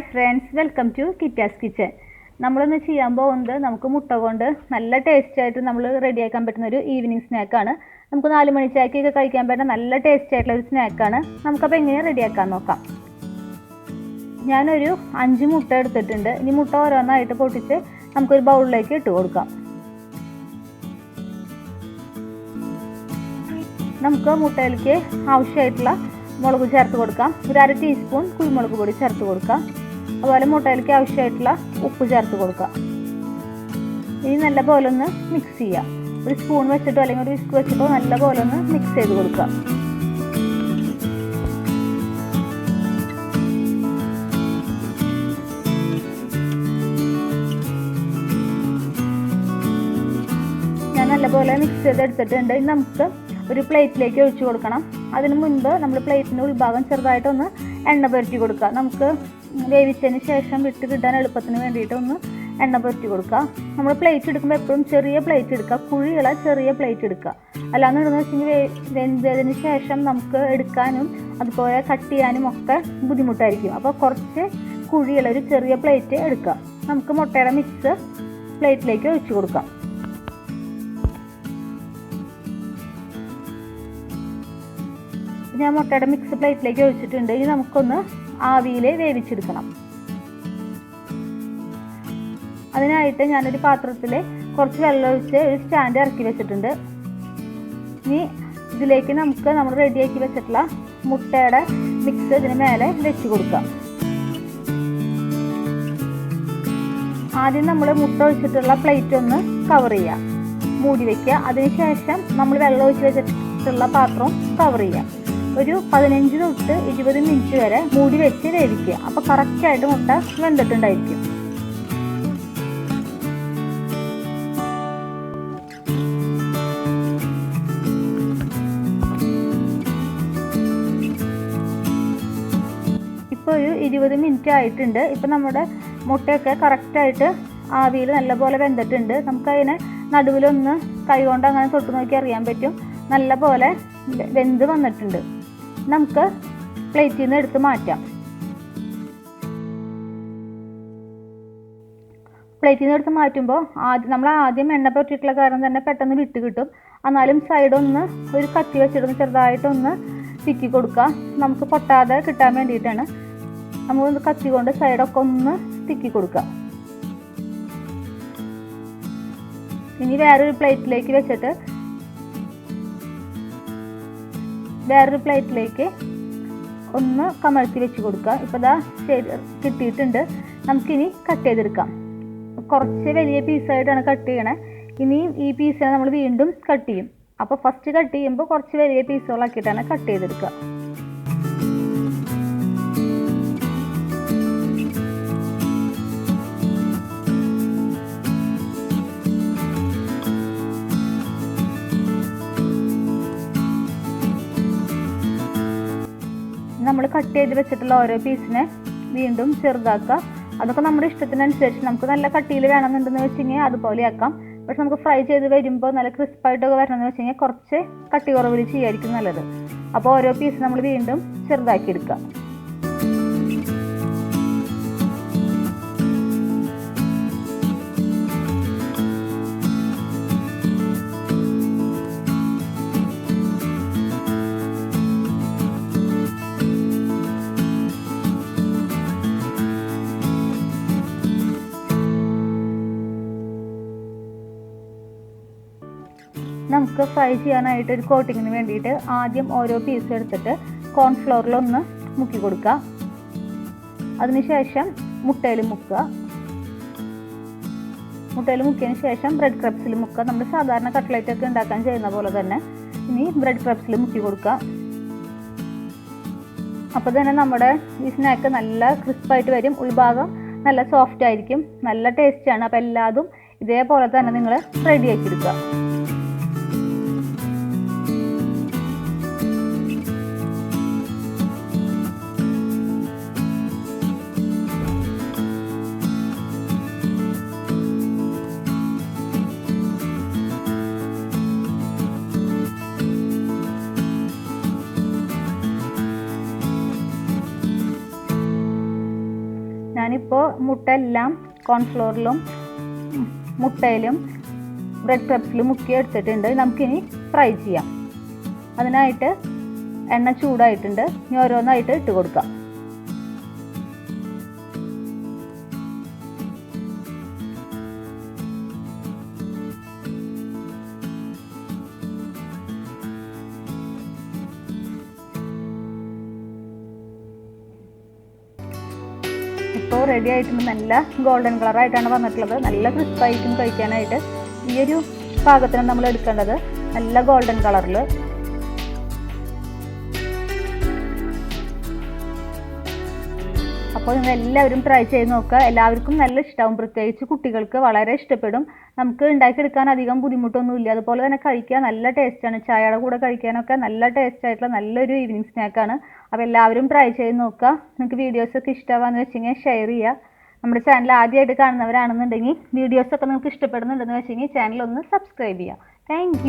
Hi friends welcome to Kittas kitchen നമ്മളിന്ന് ചെയ്യാൻ പോകുന്നത് നമുക്ക് മുട്ട കൊണ്ട് നല്ല ടേസ്റ്റ് ആയിട്ട് നമ്മൾ റെഡിയാക്കാൻ പറ്റുന്ന ഒരു ഈവനിങ് സ്നാക്കാണ് നമുക്ക് നാല് മണി ചായക്കൊക്കെ കഴിക്കാൻ പറ്റുന്ന നല്ല ടേസ്റ്റ് ആയിട്ടുള്ള ഒരു സ്നാക്കാണ് നമുക്കപ്പോൾ എങ്ങനെ റെഡിയാക്കാൻ നോക്കാം. ഞാനൊരു അഞ്ച് മുട്ട എടുത്തിട്ടുണ്ട്. ഇനി മുട്ട ഓരോന്നായിട്ട് പൊട്ടിച്ച് നമുക്കൊരു ബൗളിലേക്ക് ഇട്ട് കൊടുക്കാം. നമുക്ക് മുട്ടയിലേക്ക് ആവശ്യമായിട്ടുള്ള മുളക് ചേർത്ത് കൊടുക്കാം. ഒരു അര ടീസ്പൂൺ കുരുമുളക് പൊടി ചേർത്ത് കൊടുക്കാം. അതുപോലെ മുട്ടയിലേക്ക് ആവശ്യമായിട്ടുള്ള ഉപ്പ് ചേർത്ത് കൊടുക്കുക. ഇനി നല്ല പോലെ ഒന്ന് മിക്സ് ചെയ്യുക ഒരു സ്പൂൺ വെച്ചിട്ടോ അല്ലെങ്കിൽ ഒരു വിസ്ക് വെച്ചിട്ടോ നല്ല പോലെ ഒന്ന് മിക്സ് ചെയ്ത് കൊടുക്കുക. നല്ലപോലെ മിക്സ് ചെയ്തെടുത്തിട്ടുണ്ട് ഇനി നമുക്ക് ഒരു പ്ലേറ്റിലേക്ക് ഒഴിച്ചു കൊടുക്കണം. അതിന് മുൻപ് നമ്മൾ പ്ലേറ്റിന്റെ ഉൾഭാഗം ചെറുതായിട്ടൊന്ന് എണ്ണ പുരട്ടി കൊടുക്കുക. നമുക്ക് വേവിച്ചതിന് ശേഷം വിട്ട് കിട്ടാൻ എളുപ്പത്തിന് വേണ്ടിയിട്ട് ഒന്ന് എണ്ണ പുരട്ടി കൊടുക്കുക. നമ്മൾ പ്ലേറ്റ് എടുക്കുമ്പോൾ എപ്പോഴും ചെറിയ പ്ലേറ്റ് എടുക്കുക. കുഴിയുള്ള ചെറിയ പ്ലേറ്റ് എടുക്കുക. അല്ലാന്നുണ്ടെന്ന് വെച്ചിട്ടുണ്ടെങ്കിൽ വെന്തതിന് ശേഷം നമുക്ക് എടുക്കാനും അതുപോലെ കട്ട് ചെയ്യാനും ഒക്കെ ബുദ്ധിമുട്ടായിരിക്കും. അപ്പോൾ കുറച്ച് കുഴിയുള്ള ഒരു ചെറിയ പ്ലേറ്റ് എടുക്കുക. നമുക്ക് മുട്ടയുടെ മിക്സ് പ്ലേറ്റിലേക്ക് ഒഴിച്ചു കൊടുക്കാം. ഞാൻ മുട്ടയുടെ മിക്സ് പ്ലേറ്റിലേക്ക് ഒഴിച്ചിട്ടുണ്ട്. ഇനി നമുക്കൊന്ന് ആവിയിൽ വേവിച്ചെടുക്കണം. അതിനായിട്ട് ഞാനൊരു പാത്രത്തിൽ കുറച്ച് വെള്ളം ഒഴിച്ച് ഒരു സ്റ്റാൻഡ് ഇറക്കി വെച്ചിട്ടുണ്ട്. ഇനി ഇതിലേക്ക് നമുക്ക് നമ്മൾ റെഡിയാക്കി വെച്ചിട്ടുള്ള മുട്ടയുടെ മിക്സ് ഇതിന് മേലെ വെച്ച് കൊടുക്കാം. ആദ്യം നമ്മൾ മുട്ട ഒഴിച്ചിട്ടുള്ള പ്ലേറ്റ് ഒന്ന് കവർ ചെയ്യുക മൂടി വെക്കുക. അതിനുശേഷം നമ്മൾ വെള്ളം ഒഴിച്ച് വെച്ചിട്ടുള്ള പാത്രം കവർ ചെയ്യുക ഒരു പതിനഞ്ച് തൊട്ട് ഇരുപത് മിനിറ്റ് വരെ മൂടി വെച്ച് വേവിക്കുക. അപ്പോൾ കറക്റ്റായിട്ട് മുട്ട വെന്തിട്ടുണ്ടായിരിക്കും. ഇപ്പോൾ ഒരു ഇരുപത് മിനിറ്റ് ആയിട്ടുണ്ട്. ഇപ്പൊ നമ്മുടെ മുട്ടയൊക്കെ കറക്റ്റായിട്ട് ആവിയിൽ നല്ലപോലെ വെന്തിട്ടുണ്ട്. നമുക്കതിനെ നടുവിലൊന്ന് കൈകൊണ്ട് അങ്ങനെ തൊട്ട് നോക്കി അറിയാൻ പറ്റും. നല്ല പോലെ വെന്ത് വന്നിട്ടുണ്ട്. നമുക്ക് പ്ലേറ്റിൽ നിന്ന് എടുത്ത് മാറ്റാം. പ്ലേറ്റിൽ നിന്ന് എടുത്ത് മാറ്റുമ്പോൾ ആദ്യം നമ്മൾ ആദ്യം എണ്ണ പറ്റിയിട്ടുള്ള കാരണം തന്നെ പെട്ടെന്ന് വിട്ട് കിട്ടും. എന്നാലും സൈഡൊന്ന് ഒരു കത്തി വെച്ചിട്ടൊന്ന് ചെറുതായിട്ടൊന്ന് തിക്കി കൊടുക്കുക. നമുക്ക് പൊട്ടാതെ കിട്ടാൻ വേണ്ടിയിട്ടാണ്. നമ്മൾ കത്തി കൊണ്ട് സൈഡൊക്കെ ഒന്ന് തിക്കി കൊടുക്കുക. ഇനി വേറൊരു പ്ലേറ്റിലേക്ക് വെച്ചിട്ട് വേറൊരു പ്ലേറ്റിലേക്ക് ഒന്ന് കമഴ്ത്തി വെച്ച് കൊടുക്കുക. ഇപ്പോൾ ശരി കിട്ടിയിട്ടുണ്ട്. നമുക്കിനി കട്ട് ചെയ്തെടുക്കാം. കുറച്ച് വലിയ പീസായിട്ടാണ് കട്ട് ചെയ്യണേ. ഇനിയും ഈ പീസിനെ നമ്മൾ വീണ്ടും കട്ട് ചെയ്യും. അപ്പോൾ ഫസ്റ്റ് കട്ട് ചെയ്യുമ്പോൾ കുറച്ച് വലിയ പീസുകളാക്കിയിട്ടാണ് കട്ട് ചെയ്തെടുക്കുക. നമ്മൾ കട്ട് ചെയ്ത് വെച്ചിട്ടുള്ള ഓരോ പീസിനെ വീണ്ടും ചെറുതാക്കുക. അതൊക്കെ നമ്മുടെ ഇഷ്ടത്തിനനുസരിച്ച് നമുക്ക് നല്ല കട്ടിയിൽ വേണമെന്നുണ്ടെന്ന് വെച്ച് കഴിഞ്ഞാൽ അതുപോലെ ആക്കാം. പക്ഷെ നമുക്ക് ഫ്രൈ ചെയ്ത് വരുമ്പോൾ നല്ല ക്രിസ്പായിട്ടൊക്കെ വരണമെന്ന് വെച്ച് കഴിഞ്ഞാൽ കുറച്ച് കട്ടി കുറവിൽ ചെയ്യായിരിക്കും നല്ലത്. അപ്പോൾ ഓരോ പീസ് നമ്മൾ വീണ്ടും ചെറുതാക്കി എടുക്കുക. നമുക്ക് ഫ്രൈ ചെയ്യാനായിട്ട് ഒരു കോട്ടിങ്ങിന് വേണ്ടിയിട്ട് ആദ്യം ഓരോ പീസ് എടുത്തിട്ട് കോൺഫ്ലോറിലൊന്ന് മുക്കി കൊടുക്കുക. അതിനുശേഷം മുട്ടയിൽ മുക്കുക. മുട്ടയിൽ മുക്കിയതിന് ശേഷം ബ്രെഡ് ക്രബ്സിൽ മുക്കുക. നമ്മൾ സാധാരണ കട്ട്ലേറ്റ് ഒക്കെ ഉണ്ടാക്കാൻ ചെയ്യുന്ന പോലെ തന്നെ ഇനി ബ്രെഡ് ക്രബ്സിൽ മുക്കി കൊടുക്കുക. അപ്പോൾ തന്നെ നമ്മുടെ ഈ സ്നാക്ക് നല്ല ക്രിസ്പായിട്ട് വരും. ഉൾഭാഗം നല്ല സോഫ്റ്റ് ആയിരിക്കും. നല്ല ടേസ്റ്റാണ് അപ്പോൾ എല്ലാതും ഇതേപോലെ തന്നെ നിങ്ങൾ റെഡിയാക്കി ഇപ്പോൾ മുട്ട എല്ലാം കോൺഫ്ലോറിലും മുട്ടയിലും ബ്രെഡ് ക്രബ്സിലും മുക്കി എടുത്തിട്ടുണ്ട്. നമുക്കിനി ഫ്രൈ ചെയ്യാം. അതിനായിട്ട് എണ്ണ ചൂടായിട്ടുണ്ട്. ഇനി ഓരോന്നായിട്ട് ഇട്ട് കൊടുക്കാം. റെഡി ആയിട്ടുണ്ട് നല്ല ഗോൾഡൻ കളറായിട്ടാണ് വന്നിട്ടുള്ളത്. നല്ല ക്രിസ്പായിട്ടും കഴിക്കാനായിട്ട് ഈ ഒരു പാകത്തിനാണ് നമ്മൾ എടുക്കേണ്ടത്. നല്ല ഗോൾഡൻ കളറിൽ അപ്പോൾ നിങ്ങൾ എല്ലാവരും ട്രൈ ചെയ്ത് നോക്കുക. എല്ലാവർക്കും നല്ല ഇഷ്ടമാവും പ്രത്യേകിച്ച് കുട്ടികൾക്ക് വളരെ ഇഷ്ടപ്പെടും. നമുക്ക് ഉണ്ടാക്കിയെടുക്കാൻ അധികം ബുദ്ധിമുട്ടൊന്നുമില്ല. അതുപോലെ തന്നെ കഴിക്കാൻ നല്ല ടേസ്റ്റാണ് ചായയുടെ കൂടെ കഴിക്കാനൊക്കെ നല്ല ടേസ്റ്റ് ആയിട്ടുള്ള നല്ലൊരു ഈവനിങ് സ്നാക്കാണ് അപ്പോൾ എല്ലാവരും ട്രൈ ചെയ്ത് നോക്കുക. നിങ്ങൾക്ക് വീഡിയോസൊക്കെ ഇഷ്ടമാണെന്ന് കഴിഞ്ഞാൽ ഷെയർ ചെയ്യുക. നമ്മുടെ ചാനൽ ആദ്യമായിട്ട് കാണുന്നവരാണെന്നുണ്ടെങ്കിൽ വീഡിയോസൊക്കെ നിങ്ങൾക്ക് ഇഷ്ടപ്പെടുന്നുണ്ടെന്ന് വെച്ച് കഴിഞ്ഞാൽ ചാനൽ ഒന്ന് സബ്സ്ക്രൈബ് ചെയ്യുക. താങ്ക്